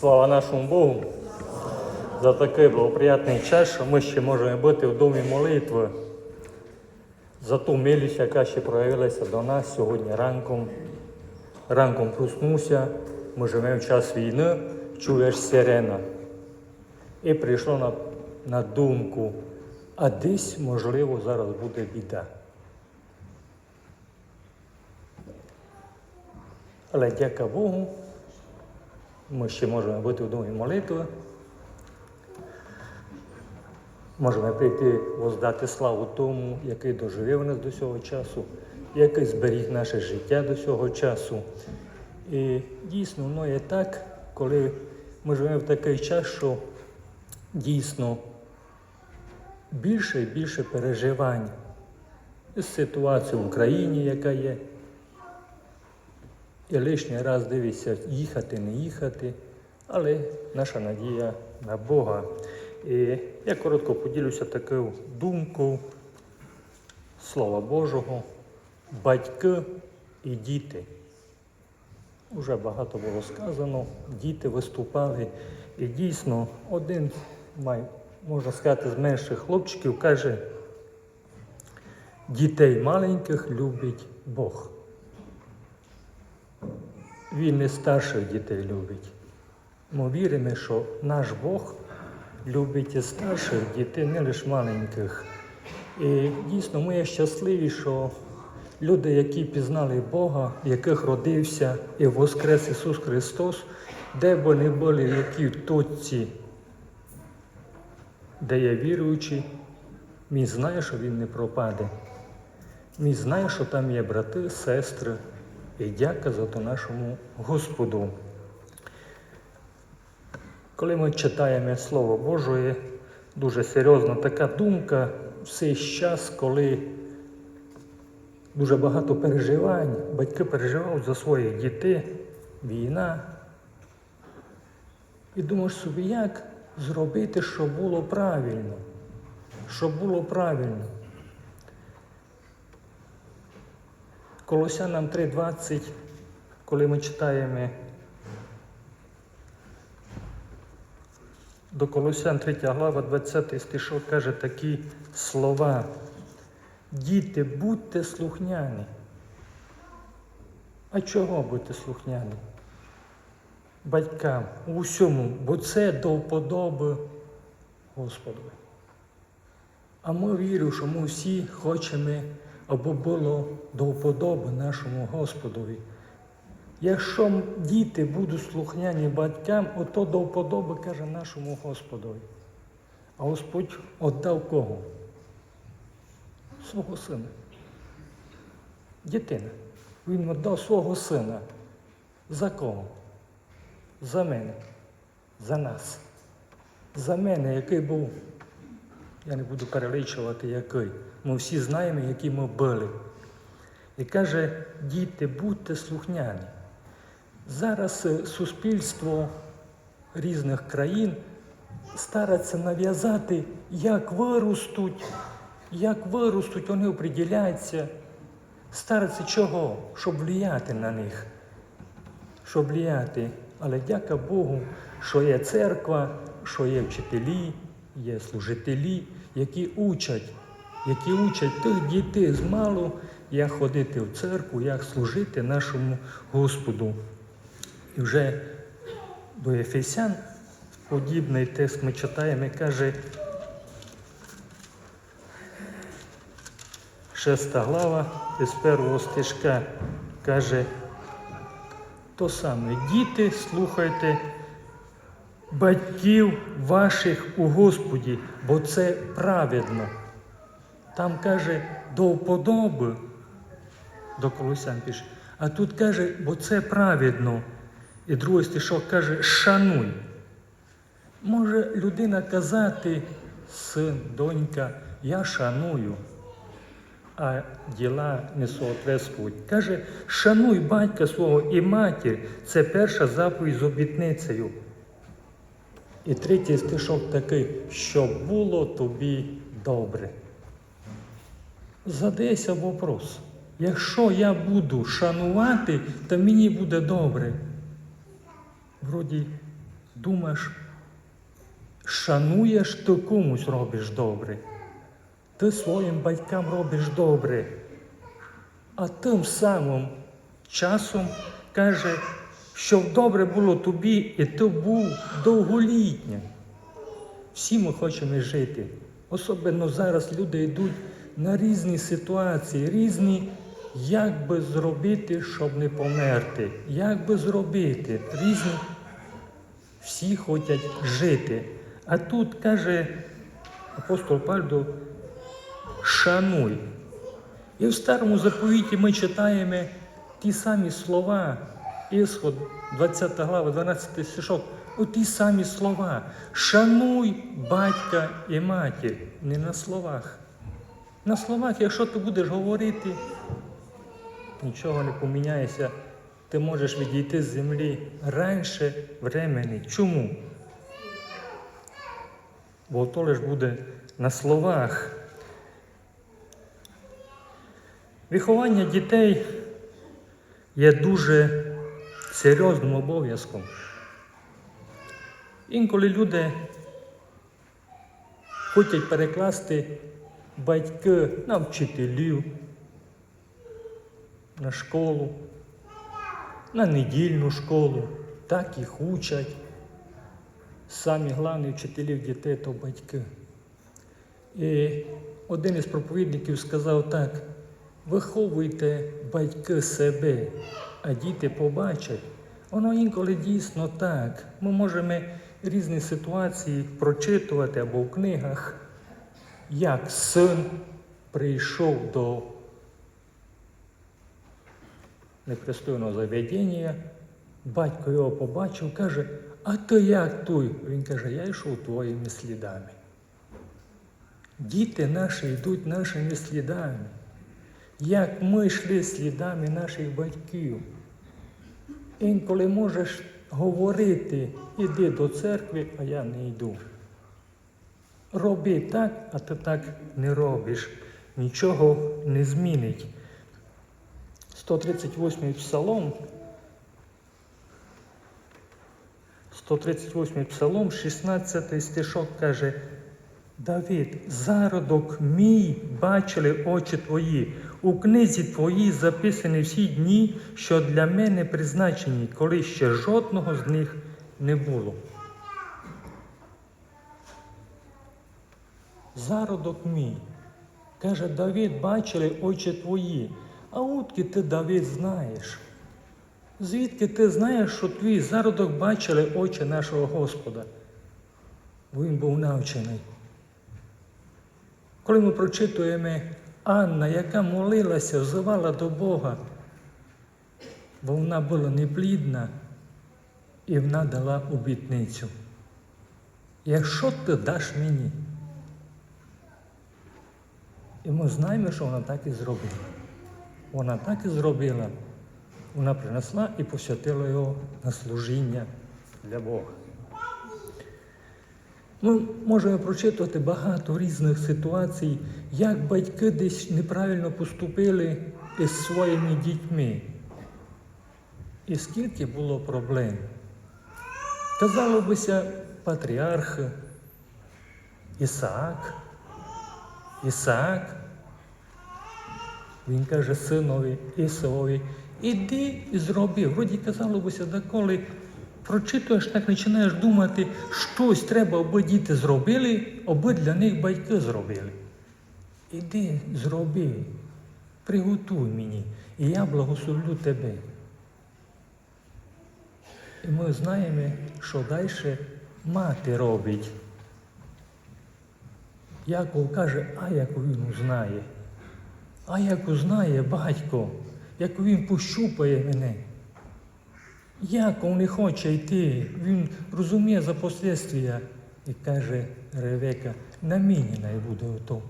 Слава нашому Богу за такий благоприятний час, що ми ще можемо бути в домі молитви. За ту милість, яка ще проявилася до нас сьогодні ранком. Ранком проснувся, ми живемо в час війни, чуєш сирена. І прийшло на, на думку, а десь, можливо, зараз буде біда. Але дяка Богу, ми ще можемо бути в домі молитви. Можемо прийти воздати славу тому, який доживив нас до цього часу, який зберіг наше життя до цього часу. І дійсно воно є так, коли ми живемо в такий час, що дійсно більше і більше переживань з ситуацією в Україні, яка є. І лишній раз дивишся їхати, не їхати, але наша надія на Бога. І я коротко поділюся такою думкою Слова Божого, батьки і діти. Уже багато було сказано, діти виступали. І дійсно один, можна сказати, з менших хлопчиків каже, дітей маленьких любить Бог. Він не старших дітей любить. Ми віримо, що наш Бог любить і старших дітей, не лише маленьких. І дійсно ми є щасливі, що люди, які пізнали Бога, в яких родився і воскрес Ісус Христос, де б вони були, в якій точці, де є віруючі, він знає, що він не пропаде. Він знає, що там є брати, сестри, дяка за нашому Господу. Коли ми читаємо Слово Боже, дуже серйозна така думка в цей час, коли дуже багато переживань, батьки переживають за своїх дітей, війна. І думаєш собі, як зробити, щоб було правильно, щоб було правильно. Колосянам 3.20, коли ми читаємо до Колосян 3 глава, 20 стишок каже такі слова. Діти, будьте слухняні. А чого бути слухняні? Батькам у всьому, бо це до вподоби Господові. А ми вірю, що ми всі хочемо, аби було до вподоби нашому Господові. Якщо діти будуть слухняні батькам, ото до вподоби каже нашому Господові. А Господь віддав кого? Свого сина. Дитина. Він віддав свого сина. За кого? За мене, за нас. За мене, який був, я не буду перелічувати який. Ми всі знаємо, які ми були. І каже, діти, будьте слухняні. Зараз е, суспільство різних країн стараться нав'язати, як виростуть, як виростуть, вони оприділяються. Стараться чого? Щоб влияти на них. Щоб влияти. Але дяка Богу, що є церква, що є вчителі, є служителі, які учать, які учать тих дітей з малу, як ходити в церкву, як служити нашому Господу. І вже до Ефесян подібний текст ми читаємо і каже, шеста глава із першого стежка каже, то саме, діти, слухайте батьків ваших у Господі, бо це праведно. Там каже, до вподоби, до Колосян пише. А тут каже, бо це праведно. І другий стишок каже, шануй. Може людина казати, син, донька, я шаную, а діла не соответствують. Каже, шануй батька свого і матір. Це перша заповідь з обітницею. І третій стишок такий, щоб було тобі добре. Задайся вопрос. Якщо я буду шанувати, то мені буде добре. Вроді думаєш, шануєш, ти комусь робиш добре. Ти своїм батькам робиш добре. А тим самим часом каже, щоб добре було тобі, і ти був довголітнім. Всі ми хочемо жити. Особливо зараз люди йдуть на різні ситуації, різні, як би зробити, щоб не померти, як би зробити, різні. Всі хочуть жити. А тут каже апостол Павло, шануй. І в старому заповіті ми читаємо ті самі слова, Ісход, 20 глава, 12 стишок, оті самі слова. Шануй батька і матір. Не на словах. На словах, якщо ти будеш говорити, нічого не поміняється, ти можеш відійти з землі раніше времени. Чому? Бо то лиш буде на словах. Виховання дітей є дуже серйозним обов'язком. Інколи люди хочуть перекласти батьки на вчителів, на школу, на недільну школу, так їх учать. Самі головні вчителів дітей то батьки. І один із проповідників сказав так: виховуйте батьки себе, а діти побачать. Воно інколи дійсно так. Ми можемо різні ситуації прочитувати або в книгах, як син прийшов до непристойного заведення, батько його побачив, каже, а ти як той? Він каже, я йшов твоїми слідами. Діти наші йдуть нашими слідами, як ми йшли слідами наших батьків. Інколи можеш говорити, іди до церкви, а я не йду. Роби так, а ти так не робиш. Нічого не змінить. 138 псалом. 138 псалом, 16 стишок каже, Давид, зародок мій бачили очі твої, у книзі твоїй записані всі дні, що для мене призначені, коли ще жодного з них не було. Зародок мій. Каже, Давид, бачили очі твої. А утки ти, Давид, знаєш? Звідки ти знаєш, що твій зародок бачили очі нашого Господа? Бо він був навчений. Коли ми прочитуємо Анна, яка молилася, взивала до Бога, бо вона була неплідна, і вона дала обітницю. Якщо ти даш мені, і ми знаємо, що вона так і зробила. Вона так і зробила. Вона принесла і посвятила його на служіння для Бога. Ми можемо прочитувати багато різних ситуацій, як батьки десь неправильно поступили із своїми дітьми. І скільки було проблем. Казало бися, патріарх Ісаак. Ісаак, він каже синові Ісові, іди і зроби. Вроді казало бися, да коли прочитуєш, так починаєш думати, щось треба, аби діти зробили, аби для них батьки зробили. Іди, зроби, приготуй мені, і я благословлю тебе. І ми знаємо, що далі мати робить. Яков каже, а як він узнає. А як узнає батько, як він пощупає мене. Яков не хоче йти, він розуміє за послідствия і каже Ревека, на мені не буде ото.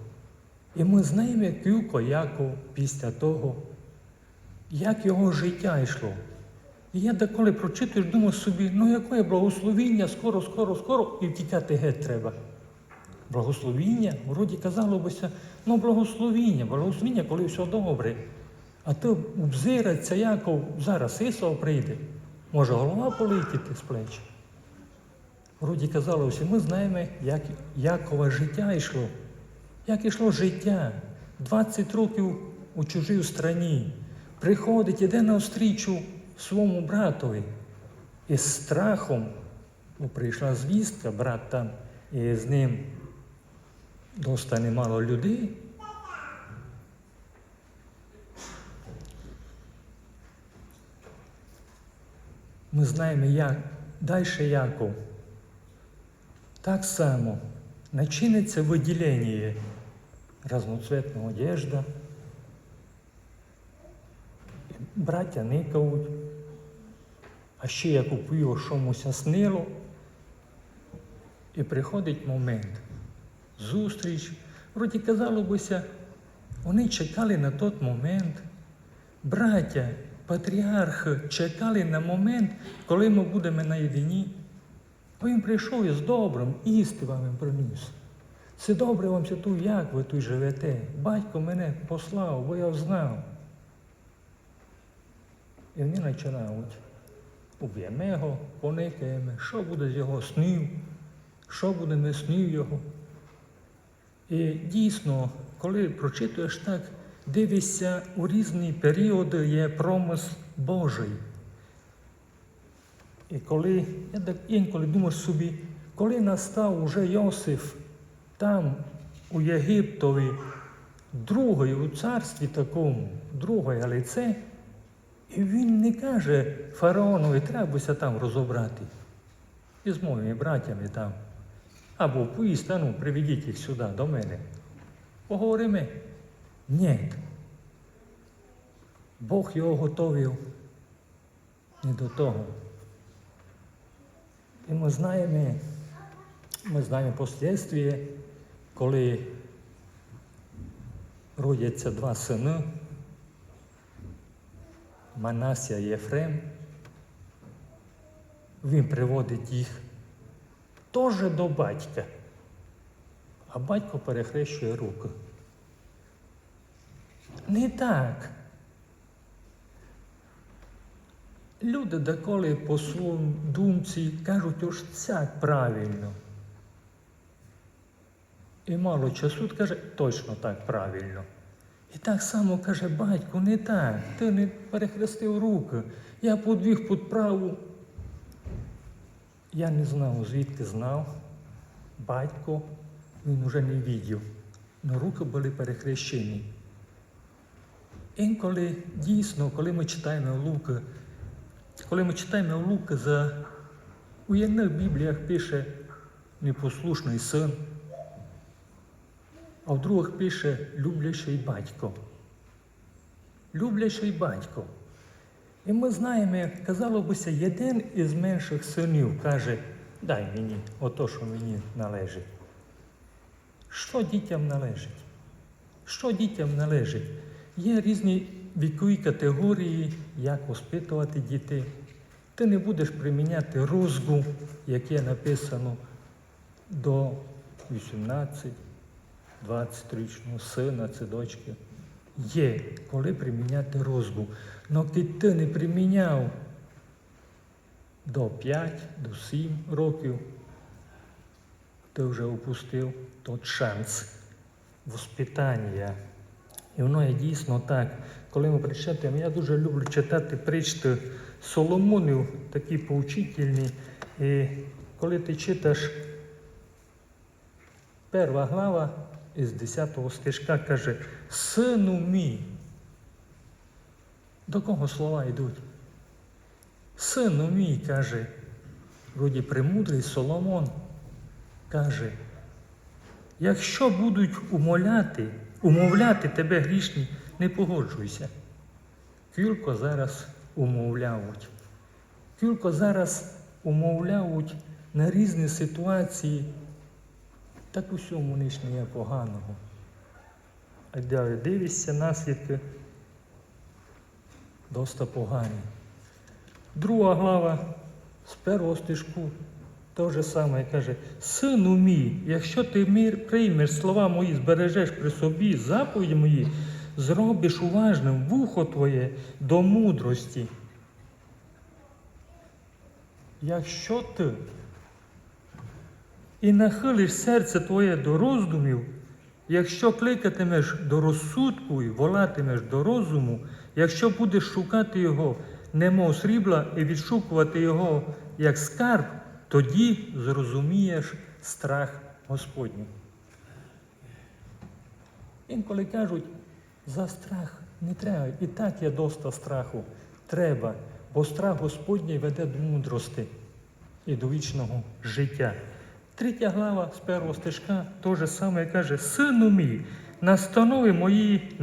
І ми знаємо, як Юко Яков після того, як його життя йшло. І я деколи прочитую, думаю собі, ну яке благословіння, скоро, скоро, скоро, і втікати геть треба. Благословіння, вроді казало бися, ну благословіння, благословіння, коли все добре. А то обзирається, Яков зараз Ісов прийде. Може голова полетіти з плеч. Вроді казалося, ми знаємо, як Якова життя йшло. Як йшло життя. 20 років у чужій страні. Приходить, іде навстрічу своєму братові. І з страхом бо прийшла звістка, брат там, і з ним доста немало людей. Ми знаємо, як далі Яков. Так само начиниться виділення разноцветна одежда. Браття никають. А ще я купую чомусь снило. І приходить момент. Зустріч. Вроді казало бися, вони чекали на той момент. Браття, патріархи чекали на момент, коли ми будемо наєдині. Він прийшов із добрим, істи вам приніс. Це добре вам ту, як ви тут живете. Батько мене послав, бо я знав. І вони починають. Уб'ємо його, поникаємо, що буде з його снів, що буде не снів його. І дійсно, коли прочитуєш так, дивишся, у різні періоди є промисл Божий. І коли, я так інколи думаю собі, коли настав уже Йосиф там, у Єгиптові, другий у царстві такому, друге лице, і він не каже фараонові, требуйся там розібрати. І з моїми братями там. Або поїзд, ну, приведіть їх сюди, до мене. Поговоримо. Ні. Бог його готовив не до того. І ми знаємо, ми знаємо послідствія, коли родяться два сини, Манасія і Єфрем, він приводить їх теж до батька, а батько перехрещує руки. Не так. Люди деколи по своїм думці кажуть, ось цяк правильно. І мало часу каже, точно так правильно. І так само каже батько, не так, ти не перехрестив руки, я подвіг під праву. Я не знав, звідки знав. Батько він уже не відів, але руки були перехрещені. Інколи дійсно, коли ми читаємо Луки, коли ми читаємо Луки, за у одних Бібліях пише непослушний син, а в других пише люблячий батько. Люблячий батько. І ми знаємо, казало бися, один із менших синів каже, дай мені ото, що мені належить. Що дітям належить? Що дітям належить? Є різні вікові категорії, як воспитувати дітей. Ти не будеш приміняти розгу, яке написано до 18, 20 річного сина чи дочки. Є, коли приміняти розгу. Но ти не приміняв до 5, до 7 років, ти вже опустив той шанс воспитання. І воно є дійсно так. Коли ми прочитаємо, я дуже люблю читати причти Соломонів, такі поучительні. І коли ти читаєш перша глава із 10 стежка каже, сину мій. До кого слова йдуть? Сину мій, каже, вроді премудрий Соломон, каже, якщо будуть умоляти, умовляти тебе грішні, не погоджуйся. Кілько зараз умовляють. Кілько зараз умовляють на різні ситуації, так усьому є поганого. А далі дивишся наслідки доста погані. Друга глава з першого стежку те же саме каже, сину мій, якщо ти мір приймеш слова мої, збережеш при собі заповіді мої, зробиш уважним вухо твоє до мудрості. Якщо ти і нахилиш серце твоє до роздумів, якщо кликатимеш до розсудку і волатимеш до розуму, якщо будеш шукати його, немов срібла, і відшукувати його як скарб, тоді зрозумієш страх Господній. Інколи кажуть, за страх не треба. І так є доста страху. Треба, бо страх Господній веде до мудрости і до вічного життя. Третя глава з першого стежка теж саме каже: Сину мій, настанови мої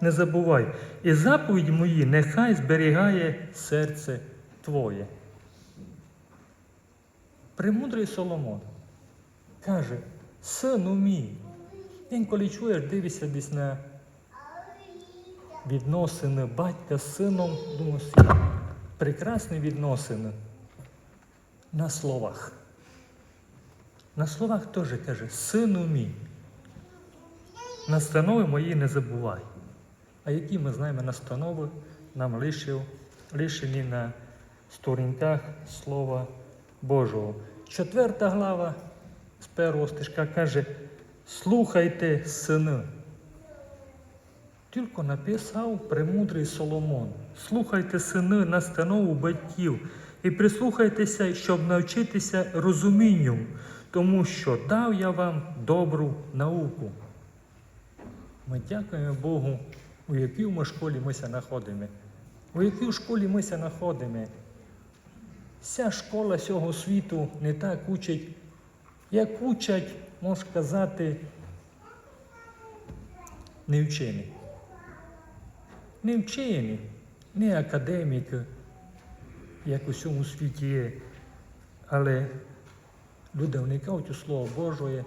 не забувай, і заповіді мої нехай зберігає серце Твоє. Премудрий Соломон каже, сину мій, інколи чуєш, дивишся десь на відносини батька з сином, думаєш, прекрасні відносини на словах. На словах теж каже, сину мій, настанови мої не забувай. А які ми знаємо настанови, нам лишив, лишені на сторінках Слова Божого. Четверта глава з першого стежка каже, слухайте, сини. Тільки написав премудрий Соломон. Слухайте, сини, настанову батьків, і прислухайтеся, щоб навчитися розумінню, тому що дав я вам добру науку. Ми дякуємо Богу, у якій ми школі мися знаходимо. У якій школі мися знаходимо. Вся школа цього світу не так учить, як учать, можна сказати, не вчені. Не вчені, не академіки, як у всьому світі є, але люди вникають у Слово Божє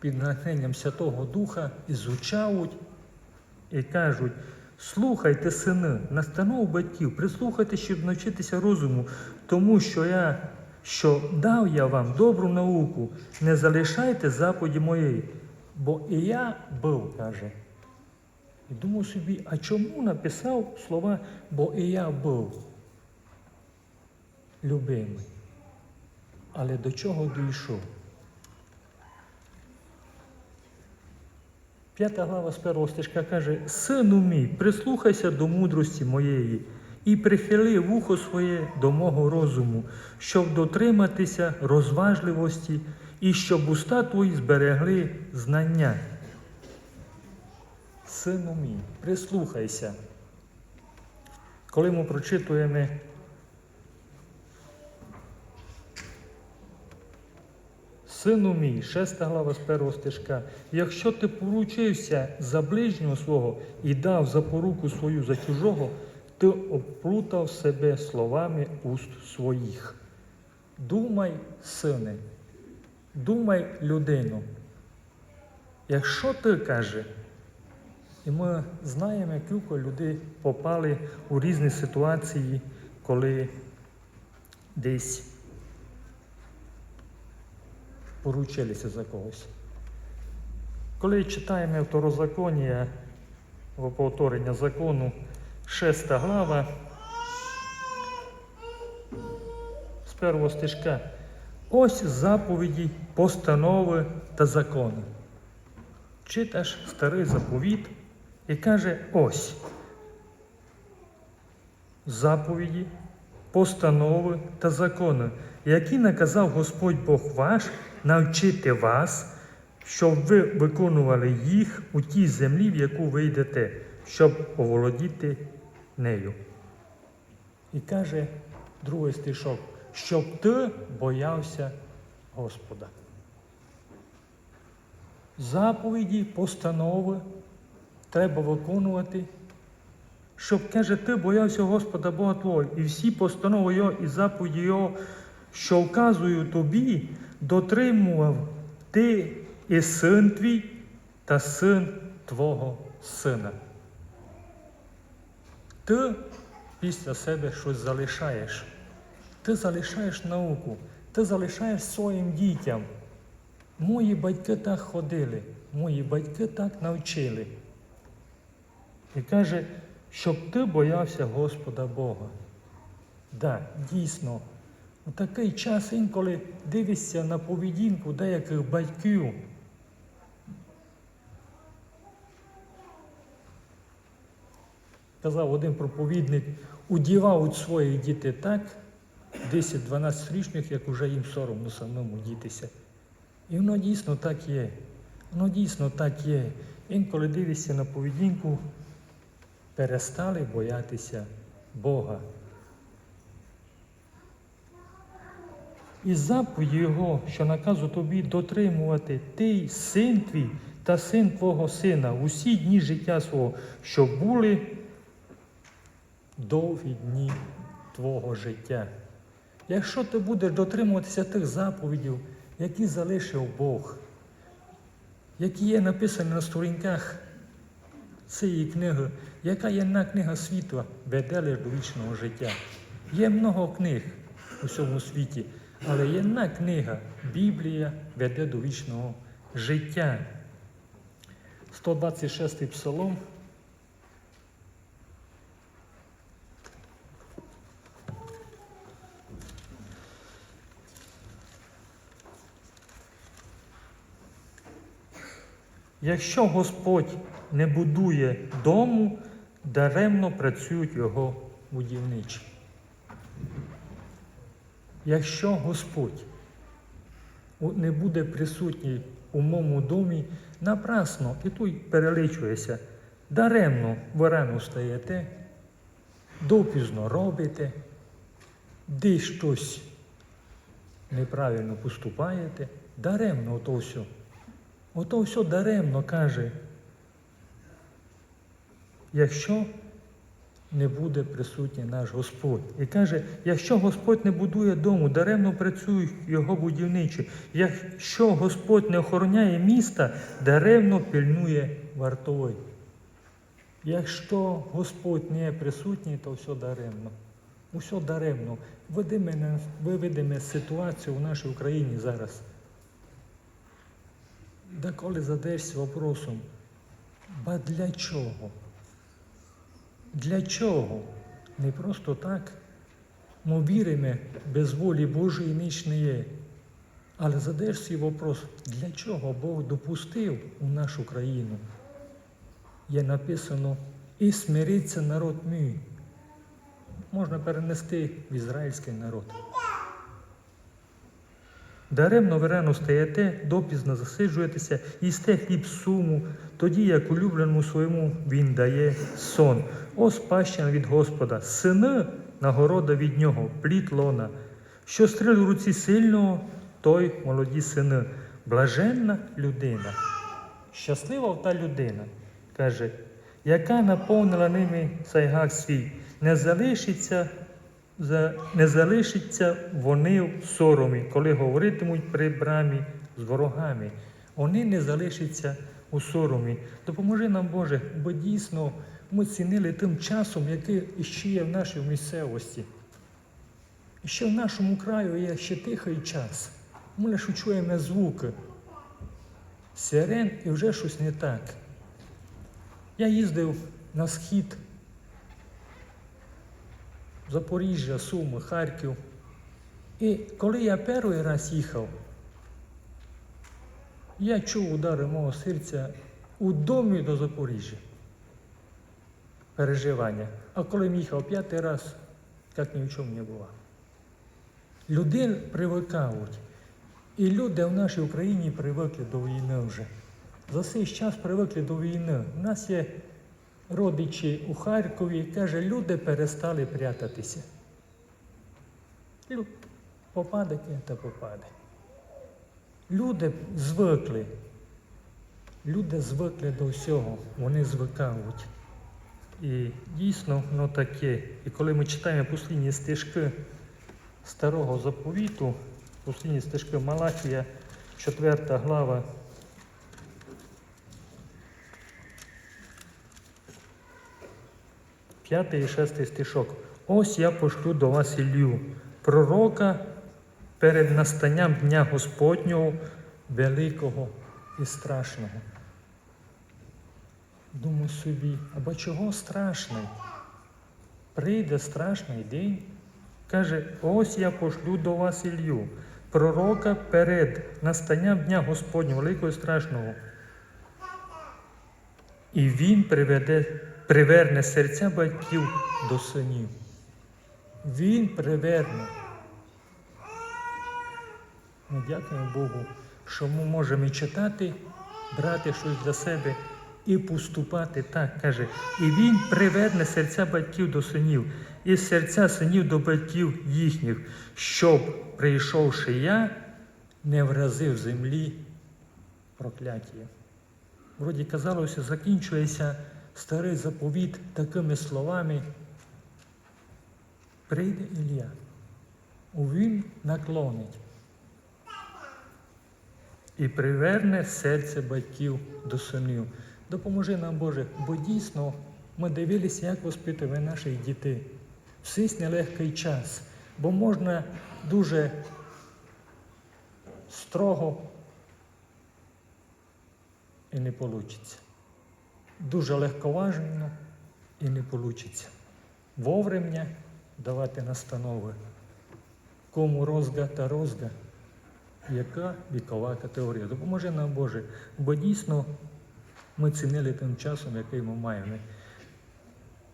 під натхненням Святого Духа, ізучають і кажуть, слухайте, сини, настанов батьків, прислухайте, щоб навчитися розуму, тому що я, що дав я вам добру науку, не залишайте заповіді моєї, бо і я був, каже. І думав собі, а чому написав слова, бо і я був любимий? Але до чого дійшов? П'ята глава з першого стежка каже: Сину мій, прислухайся до мудрості моєї і прихили вухо своє до мого розуму, щоб дотриматися розважливості і щоб уста твої зберегли знання. Сину мій, прислухайся. Коли ми прочитуємо Сину мій, шеста глава з першого стежка, якщо ти поручився за ближнього свого і дав запоруку свою за чужого, ти оплутав себе словами уст своїх. Думай, сине, думай, людину. Якщо ти каже, і ми знаємо, як кілька людей попали у різні ситуації, коли десь поручилися за когось. Коли читаємо второзаконія повторення закону, шеста глава, з першого стежка, ось заповіді, постанови та закони. Читаш старий заповіт і каже ось заповіді, постанови та закони, які наказав Господь Бог ваш навчити вас, щоб ви виконували їх у тій землі, в яку ви йдете, щоб оволодіти нею. І каже другий стишок, щоб ти боявся Господа. Заповіді, постанови треба виконувати, щоб, каже, ти боявся Господа Бога Твого, і всі постанови Його і заповіді Його, що вказую тобі, дотримував ти і син твій та син твого сина. Ти після себе щось залишаєш. Ти залишаєш науку, ти залишаєш своїм дітям. Мої батьки так ходили, мої батьки так навчили. І каже, щоб ти боявся Господа Бога. Да, дійсно, У такий час інколи дивишся на поведінку деяких батьків. Казав один проповідник, удівають своїх дітей так, 10-12 річних, як уже їм соромно самому дітися. І воно дійсно так є. Воно дійсно так є. Інколи дивишся на поведінку, перестали боятися Бога. І заповіді Його, що наказу тобі дотримувати ти, син твій та син твого сина, усі дні життя свого, щоб були довгі дні твого життя. Якщо ти будеш дотримуватися тих заповідів, які залишив Бог, які є написані на сторінках цієї книги, яка є одна книга світу, веде до вічного життя. Є много книг у всьому світі, але є одна книга, Біблія веде до вічного життя. 126 псалом. Якщо Господь не будує дому, даремно працюють його будівничі. Якщо Господь не буде присутній у моєму домі, напрасно і тут переличується, даремно в рану стаєте, допізно робите, десь щось неправильно поступаєте, даремно ото все. Ото все даремно каже, якщо не буде присутній наш Господь. І каже, якщо Господь не будує дому, даремно працюють його будівничі. Якщо Господь не охороняє міста, даремно пильнує вартовий. Якщо Господь не присутній, то все даремно. Усе даремно. Виведемо, виведемо ситуацію в нашій Україні зараз. Да коли задаєшся вопросом, ба для чого? Для чого? Не просто так. Ми віримо, без волі Божої ніч не є. Але задаєш свій вопрос, для чого Бог допустив у нашу країну? Є написано, і смириться народ мій. Можна перенести в ізраїльський народ. Даремно ви рано стаєте, допізно засиджуєтеся, їсте хліб суму, тоді як улюбленому своєму він дає сон. О спадщина від Господа, сини нагорода від нього, плід лона. Що стріл у руці сильного, той молоді сини. Блаженна людина. Щаслива та людина, каже, яка наповнила ними сайгак свій, не залишиться за- не залишиться вони в соромі, коли говоритимуть при брамі з ворогами. Вони не залишаться у соромі. Допоможи нам, Боже, бо дійсно ми цінили тим часом, який іще є в нашій місцевості. І ще в нашому краю є ще тихий час. Ми лише чуємо звуки. Сирен і вже щось не так. Я їздив на схід Запоріжжя, Суми, Харків. І коли я перший раз їхав, я чув удари мого серця у домі до Запоріжжя. Переживання. А коли їхав п'ятий раз, як ні в чому не було. Люди привикають. І люди в нашій Україні привикли до війни вже. За цей час привикли до війни. У нас є родичі у Харкові, каже, люди перестали прятатися. Лю- Попаде та попаде. Люди звикли. Люди звикли до всього, вони звикають. І дійсно воно таке. І коли ми читаємо послідні стежки старого заповіту, послідні стежки Малахія, 4 глава, П'ятий і шестий стишок. Ось я пошлю до вас Ілью, пророка перед настанням Дня Господнього, великого і страшного. Думаю собі, або чого страшний? Прийде страшний день, Каже, ось я пошлю до вас Ілью, пророка перед настанням Дня Господнього, великого і страшного. І він приведе, приверне серця батьків до синів. Він приверне. Ми дякуємо Богу, що ми можемо і читати, брати щось для себе і поступати так, каже. І він приверне серця батьків до синів, і серця синів до батьків їхніх, щоб, прийшовши я, не вразив землі прокляття. Вроді казалося, закінчується старий заповіт такими словами. Прийде Ілля, він наклонить і приверне серце батьків до синів. Допоможи нам, Боже, бо дійсно ми дивилися, як воспитуємо наших дітей. В цей нелегкий час, бо можна дуже строго і не вийде. Дуже легковажно і не вийде. Вовремя давати настанови. Кому розга та розга, яка вікова категорія. Допоможи нам, Боже, бо дійсно ми цінили тим часом, який ми маємо.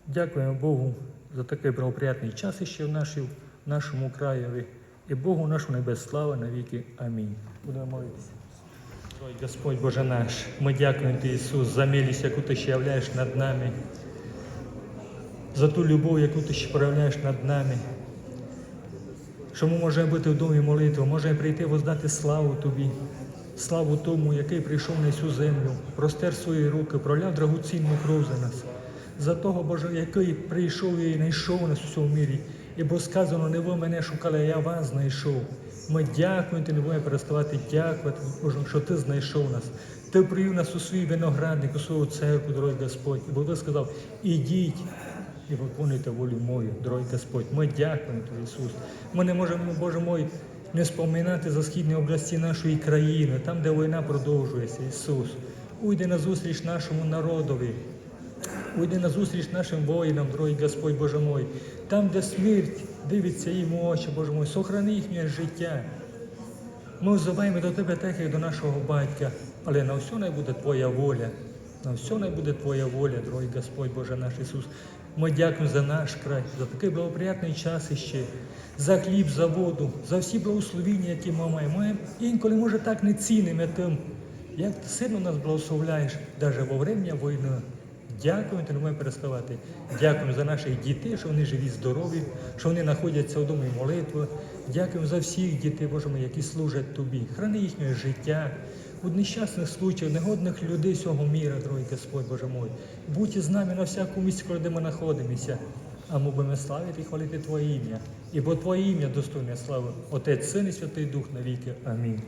Дякуємо Богу за такий благоприятний час іще в, нашій, нашому краєві. І Богу нашу небес слава навіки. Амінь. Будемо молитися. Господь Боже наш, ми дякуємо Ти, Ісус, за милість, яку Ти ще являєш над нами, за ту любов, яку Ти ще проявляєш над нами. Що ми можемо бути в домі молитви, можемо прийти воздати славу Тобі, славу тому, який прийшов на цю землю, простер свої руки, проляв драгоцінну кров за нас, за того, Боже, який прийшов і знайшов нас у цьому мірі. І бо сказано, не ви мене шукали, а я вас знайшов. Ми дякуємо, ти не будемо переставати дякувати, Боже, що ти знайшов нас. Ти привів нас у свій виноградник, у свою церкву, дорогий Господь. І бо ти сказав, ідіть і виконуйте волю мою, дорогий Господь. Ми дякуємо Тобі, Ісус. Ми не можемо, Боже мой, не споминати за східні області нашої країни, там, де війна продовжується, Ісус. Уйди на зустріч нашому народові. Уйди на зустріч нашим воїнам, дорогий Господь Боже мой. Там, де смерть дивиться їм у очі, Боже мой, сохрани їхнє життя. Ми взиваємо до Тебе так, як до нашого батька, але на все не буде Твоя воля. На все не буде Твоя воля, дорогий Господь Боже наш Ісус. Ми дякуємо за наш край, за такий благоприятний час іще, за хліб, за воду, за всі благословіння, які ми маємо. Ми інколи, може, так не цінимо тим, як ти сильно нас благословляєш, навіть во время війни. Дякуємо, ти не маємо переставати. Дякуємо за наших дітей, що вони живі, здорові, що вони знаходяться в домі молитви. Дякуємо за всіх дітей, Боже мій, які служать тобі. Храни їхнє життя. У нещасних случаях, негодних людей цього міра, дорогий Господь Боже мой. Будь із нами на всякому місці, коли ми знаходимося. А ми будемо славити і хвалити Твоє ім'я. І бо Твоє ім'я достойне слави. Отець, Син і Святий Дух навіки. Амінь.